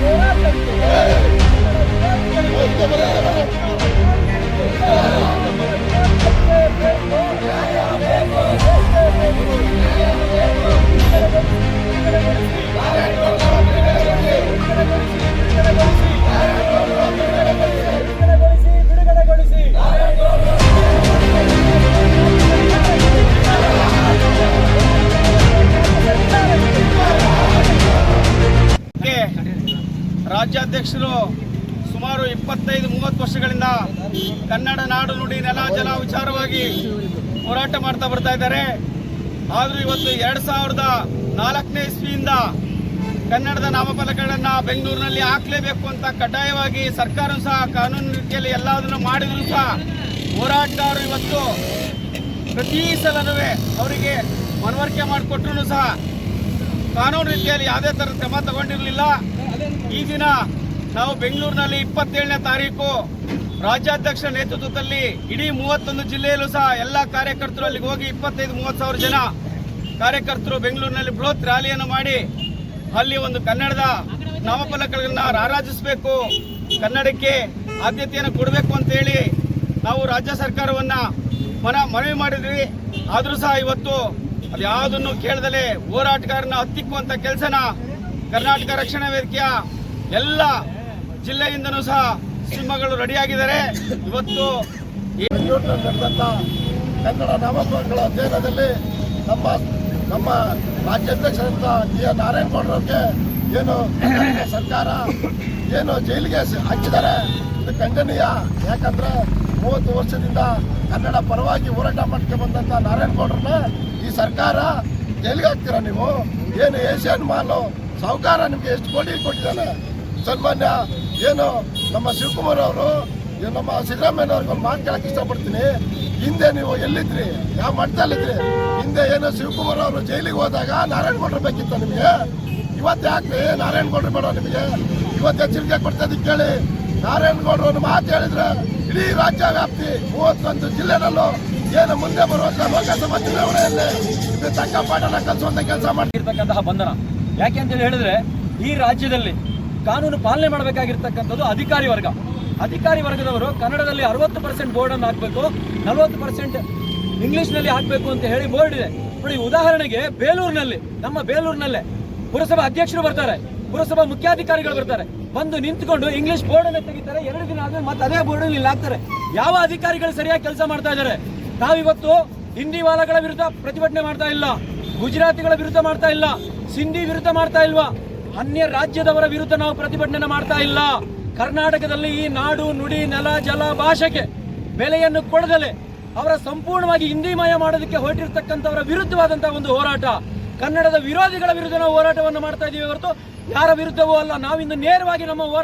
ಹೋರಾಟಕ್ಕೆ ಬಿಡುಗಡೆಗೊಳಿಸಿ ರಾಜ್ಯಾಧ್ಯಕ್ಷರು ಸುಮಾರು ಇಪ್ಪತ್ತೈದು, ಮೂವತ್ತು ವರ್ಷಗಳಿಂದ ಕನ್ನಡ ನಾಡು ನುಡಿ ನೆಲ, ಜಲ ವಿಚಾರವಾಗಿ ಹೋರಾಟ ಮಾಡ್ತಾ ಬರ್ತಾ ಇದ್ದಾರೆ. ಆದರೂ ಇವತ್ತು ಎರಡು ಸಾವಿರದ ನಾಲ್ಕನೇ ಇಸ್ವಿಯಿಂದ ಕನ್ನಡದ ನಾಮಫಲಕಗಳನ್ನು ಬೆಂಗಳೂರಿನಲ್ಲಿ ಹಾಕಲೇಬೇಕು ಅಂತ ಕಡ್ಡಾಯವಾಗಿ ಸರ್ಕಾರ ಸಹ ಕಾನೂನು ರೀತಿಯಲ್ಲಿ ಎಲ್ಲದನ್ನು ಮಾಡಿದ್ರು ಸಹ ಹೋರಾಟಗಾರರು ಇವತ್ತು ಪ್ರತಿ ಸಲನೂ ಅವರಿಗೆ ಮನವರಿಕೆ ಮಾಡಿಕೊಟ್ರೂ ಸಹ ಕಾನೂನು ರೀತಿಯಲ್ಲಿ ಯಾವುದೇ ಥರದ ಕ್ರಮ ತಗೊಂಡಿರಲಿಲ್ಲ. ಈ ದಿನ ನಾವು ಬೆಂಗಳೂರಿನಲ್ಲಿ ಇಪ್ಪತ್ತೇಳನೇ ತಾರೀಕು ರಾಜ್ಯಾಧ್ಯಕ್ಷ ನೇತೃತ್ವದಲ್ಲಿ ಇಡೀ ಮೂವತ್ತೊಂದು ಜಿಲ್ಲೆಯಲ್ಲೂ ಸಹ ಎಲ್ಲ ಕಾರ್ಯಕರ್ತರು ಅಲ್ಲಿಗೆ ಹೋಗಿ ಇಪ್ಪತ್ತೈದು, ಮೂವತ್ತು ಸಾವಿರ ಜನ ಕಾರ್ಯಕರ್ತರು ಬೆಂಗಳೂರಿನಲ್ಲಿ ಬೃಹತ್ ರ್ಯಾಲಿಯನ್ನು ಮಾಡಿ ಅಲ್ಲಿ ಒಂದು ಕನ್ನಡದ ನಾಮಫಲಕಗಳನ್ನು ರಾರಾಜಿಸಬೇಕು, ಕನ್ನಡಕ್ಕೆ ಆದ್ಯತೆಯನ್ನು ಕೊಡಬೇಕು ಅಂತೇಳಿ ನಾವು ರಾಜ್ಯ ಸರ್ಕಾರವನ್ನ ಮನ ಮನವಿ ಮಾಡಿದ್ವಿ. ಆದರೂ ಸಹ ಇವತ್ತು ಅದು ಯಾವುದನ್ನು ಕೇಳದಲೆ ಹೋರಾಟಗಾರನ ಹತ್ತಿಕ್ಕುವಂಥ ಕೆಲಸನ ಕರ್ನಾಟಕ ರಕ್ಷಣಾ ವೇದಿಕೆಯ ಎಲ್ಲ ಜಿಲ್ಲೆಯಿಂದನೂ ಸಹ ಸಿಂಹಗಳು ರೆಡಿಯಾಗಿದ್ದಾರೆ. ಇವತ್ತು ನಡೆದಂತ ಕನ್ನಡ ನಾಮಫಲಕಗಳ ಅಧ್ಯಯನದಲ್ಲಿ ನಮ್ಮ ನಮ್ಮ ರಾಜ್ಯಾಧ್ಯಕ್ಷರಂತ ಡಿ ಎನ್ ನಾರಾಯಣಗೌಡರವ್ರಿಗೆ ಏನು ಸರ್ಕಾರ ಏನು ಜೈಲಿಗೆ ಹಾಕಿದ್ದಾರೆ. ಇದು ಖಂಡನೀಯ. ಯಾಕಂದ್ರೆ ಮೂವತ್ತು ವರ್ಷದಿಂದ ಕನ್ನಡ ಪರವಾಗಿ ಹೋರಾಟ ಮಾಡ್ಕೊಂಡು ಬಂದಂಥ ನಾರಾಯಣಗೌಡರನ್ನ ಈ ಸರ್ಕಾರ ಜೈಲಿಗೆ ಹಾಕ್ತೀರಾ ನೀವು? ಏನು ಏಷ್ಯನ್ ಮಾಲು ಸಾಹುಕಾರ ನಿಮಗೆ ಎಷ್ಟು ಕೋಟಿ ಕೊಟ್ಟಿದ್ದಾನೆ? ಸನ್ಮಾನ್ಯ, ಏನು ನಮ್ಮ ಶಿವಕುಮಾರ್ ಅವರು ನಮ್ಮ ಸಿದ್ದರಾಮಯ್ಯ ಅವ್ರಿಗೆ ಒಂದು ಮಾತು ಕೇಳಕ್ಕೆ ಇಷ್ಟಪಡ್ತೀನಿ. ಹಿಂದೆ ನೀವು ಎಲ್ಲಿದ್ರಿ? ಯಾವ ಮಟ್ಟದಲ್ಲಿದ್ರಿ ಹಿಂದೆ ಏನು ಶಿವಕುಮಾರ್ ಅವರು ಜೈಲಿಗೆ ಹೋದಾಗ ನಾರಾಯಣಗೌಡರು ಬೇಕಿತ್ತು ನಿಮಗೆ? ಇವತ್ತು ಯಾಕೆ ನಾರಾಯಣಗೌಡರು ಬೇಡ ನಿಮಗೆ? ಇವತ್ತು ಎಚ್ಚರಿಕೆ ಕೊಡ್ತಾ ಕೇಳಿ. ನಾರಾಯಣಗೌಡರು ಮಾತು ಹೇಳಿದ್ರೆ ಇಡೀ ರಾಜ್ಯ ವ್ಯಾಪ್ತಿ ಮೂವತ್ತೊಂದು ಜಿಲ್ಲೆನಲ್ಲೂ ಏನು ಮುಂದೆ ಬರುವಂತ ಲೋಕಸಭಾ ಚುನಾವಣೆಯಲ್ಲಿ ತಕ್ಕ ಪಾಠನ ಕಲಿಸುವಂತ ಕೆಲಸ ಮಾಡಿರ್ತಕ್ಕಂತಹ ಬಂಧನ. ಯಾಕೆ ಅಂತ ಹೇಳಿದ್ರೆ ಈ ರಾಜ್ಯದಲ್ಲಿ ಕಾನೂನು ಪಾಲನೆ ಮಾಡಬೇಕಾಗಿರ್ತಕ್ಕಂಥದ್ದು ಅಧಿಕಾರಿ ವರ್ಗ. ಅಧಿಕಾರಿ ವರ್ಗದವರು ಕನ್ನಡದಲ್ಲಿ ಅರವತ್ತು ಪರ್ಸೆಂಟ್ ಬೋರ್ಡ್ ಅನ್ನು ಹಾಕಬೇಕು, ನಲವತ್ತು ಪರ್ಸೆಂಟ್ ಇಂಗ್ಲಿಷ್ನಲ್ಲಿ ಹಾಕಬೇಕು ಅಂತ ಹೇಳಿ ಬೋರ್ಡ್ ಇದೆ. ನೋಡಿ, ಉದಾಹರಣೆಗೆ ಬೇಲೂರಿನಲ್ಲಿ, ನಮ್ಮ ಬೇಲೂರಿನಲ್ಲೇ ಪುರಸಭಾ ಅಧ್ಯಕ್ಷರು ಬರ್ತಾರೆ, ಪುರಸಭಾ ಮುಖ್ಯಾಧಿಕಾರಿಗಳು ಬರ್ತಾರೆ. ಬಂದು ನಿಂತ್ಕೊಂಡು ಇಂಗ್ಲಿಷ್ ಬೋರ್ಡ್ ಅನ್ನು ತೆಗಿತಾರೆ, ಎರಡು ದಿನ ಆದ್ಮೇಲೆ ಮತ್ತೆ ಅದೇ ಬೋರ್ಡ್ ಇಲ್ಲಿ ಹಾಕ್ತಾರೆ. ಯಾವ ಅಧಿಕಾರಿಗಳು ಸರಿಯಾಗಿ ಕೆಲಸ ಮಾಡ್ತಾ ಇದ್ದಾರೆ? ನಾವಿವತ್ತು ಹಿಂದಿ ವಾಲಗಳ ವಿರುದ್ಧ ಪ್ರತಿಭಟನೆ ಮಾಡ್ತಾ ಇಲ್ಲ. ಗುಜರಾತಿಗಳ ವಿರುದ್ಧ ಮಾಡ್ತಾ ಇಲ್ಲ, ಸಿಂಧಿ ವಿರುದ್ಧ ಮಾಡ್ತಾ ಇಲ್ವಾ? ಅನ್ಯ ರಾಜ್ಯದವರ ವಿರುದ್ಧ ನಾವು ಪ್ರತಿಭಟನೆ ಮಾಡ್ತಾ ಇಲ್ಲ. ಕರ್ನಾಟಕದಲ್ಲಿ ಈ ನಾಡು, ನುಡಿ, ನೆಲ, ಜಲ, ಭಾಷೆಗೆ ಬೆಲೆಯನ್ನು ಕೊಡದಲೆ ಅವರ ಸಂಪೂರ್ಣವಾಗಿ ಹಿಂದಿಮಯ ಮಾಡೋದಕ್ಕೆ ಹೊರಟಿರ್ತಕ್ಕಂಥವರ ವಿರುದ್ಧವಾದಂತಹ ಒಂದು ಹೋರಾಟ. ಕನ್ನಡದ ವಿರೋಧಿಗಳ ವಿರುದ್ಧ ನಾವು ಹೋರಾಟವನ್ನು ಮಾಡ್ತಾ ಇದ್ದೀವಿ ಹೊರತು ಯಾರ ವಿರುದ್ಧವೂ ಅಲ್ಲ. ನಾವಿಂದು ನೇರವಾಗಿ ನಮ್ಮ ಹೋರಾಟ